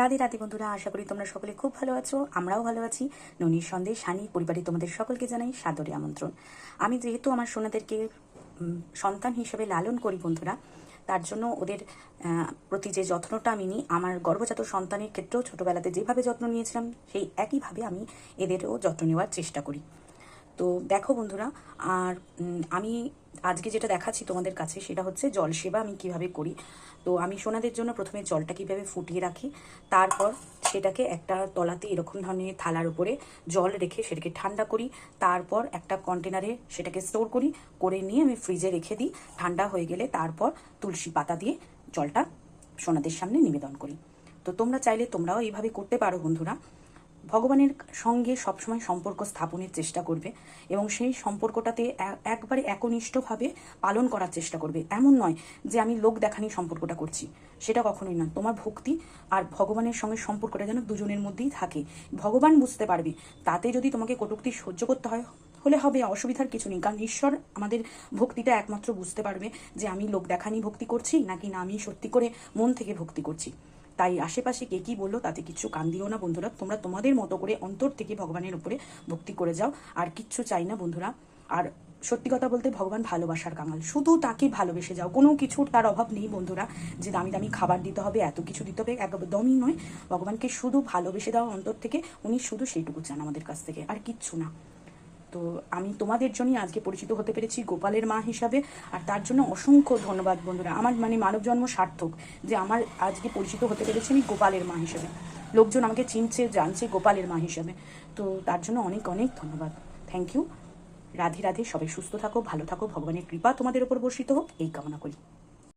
রাধে রাধে বন্ধুরা, আশা করি তোমরা সকলে খুব ভালো আছো, আমরাও ভালো আছি। ননির সন্দেশ সানি পরিবারে তোমাদের সকলকে জানাই সাদরে আমন্ত্রণ। আমি যেহেতু আমার সোনাদেরকে সন্তান হিসেবে লালন করি বন্ধুরা, তার জন্য ওদের প্রতি যে যত্নটা আমি নিই, আমার গর্ভজাত সন্তানের ক্ষেত্রেও ছোটবেলাতে যেভাবে যত্ন নিয়েছিলাম, সেই একইভাবে আমি এদেরও যত্ন নেওয়ার চেষ্টা করি। তো দেখো বন্ধুরা, আর আমি আজকে যেটা দেখাচ্ছি তোমাদের কাছে সেটা হচ্ছে জল সেবা আমি কীভাবে করি। তো আমি সোনাদের জন্য প্রথমে জলটা কীভাবে ফুটিয়ে রাখি, তারপর সেটাকে একটা তলাতে এরকম ধরনের থালার উপরে জল রেখে সেটাকে ঠান্ডা করি, তারপর একটা কন্টেনারে সেটাকে স্টোর করি, করে নিয়ে আমি ফ্রিজে রেখে দিই, ঠান্ডা হয়ে গেলে তারপর তুলসী পাতা দিয়ে জলটা সোনাদের সামনে নিবেদন করি। তো তোমরা চাইলে তোমরাও এইভাবে করতে পারো বন্ধুরা। ভগবানের সঙ্গে সবসময় সম্পর্ক স্থাপনের চেষ্টা করবে এবং সেই সম্পর্কটাতে একবারে একনিষ্ঠভাবে পালন করার চেষ্টা করবে। এমন নয় যে আমি লোক দেখানি সম্পর্কটা করছি। সেটা কখনোই না তোমার ভক্তি আর ভগবানের সঙ্গে সম্পর্কটা যেন দুজনের মধ্যেই থাকে। ভগবান বুঝতে পারবে। তাতে যদি তোমাকে কটুক্তি সহ্য করতে হয়, হলে হবে অসুবিধার কিছু নেই। কারণ ঈশ্বর আমাদের ভক্তিটা একমাত্র বুঝতে পারবে যে আমি লোক দেখানি ভক্তি করছি, নাকি না আমি সত্যি করে মন থেকে ভক্তি করছি। তাই আশেপাশে কে কি বলল তাতে কিচ্ছু কান দিও না বন্ধুরা। তোমরা তোমাদের মতো করে অন্তর থেকে ভগবানের উপরে ভক্তি করে যাও, আর কিচ্ছু চাই না বন্ধুরা। আর সত্যি কথা বলতে ভগবান ভালোবাসার কাঙাল। শুধু তাকে ভালোবেসে যাও। কোনো কিছুর তার অভাব নেই বন্ধুরা, যে দামি দামি খাবার দিতে হবে, এত কিছু দিতে হবে, একদমই নয়। ভগবানকে শুধু ভালোবেসে দাও অন্তর থেকে, উনি শুধু সেইটুকু চান আমাদের কাছ থেকে, আর কিচ্ছু না। তো আমি তোমাদের জন্যই আজকে পরিচিত হতে পেরেছি গোপালের মা হিসাবে, আর তার জন্য অসংখ্য ধন্যবাদ বন্ধুরা। আমার মানে মানব জন্ম সার্থক যে আমার আজকে পরিচিত হতে পেরেছি আমি গোপালের মা হিসেবে। লোকজন আমাকে চিনছে, জানছে গোপালের মা হিসাবে। তো তার জন্য অনেক অনেক ধন্যবাদ। থ্যাংক ইউ রাধে রাধে, সবাই সুস্থ থাকো, ভালো থাকো, ভগবানের কৃপা তোমাদের উপর বর্ষিত হোক, এই কামনা করি।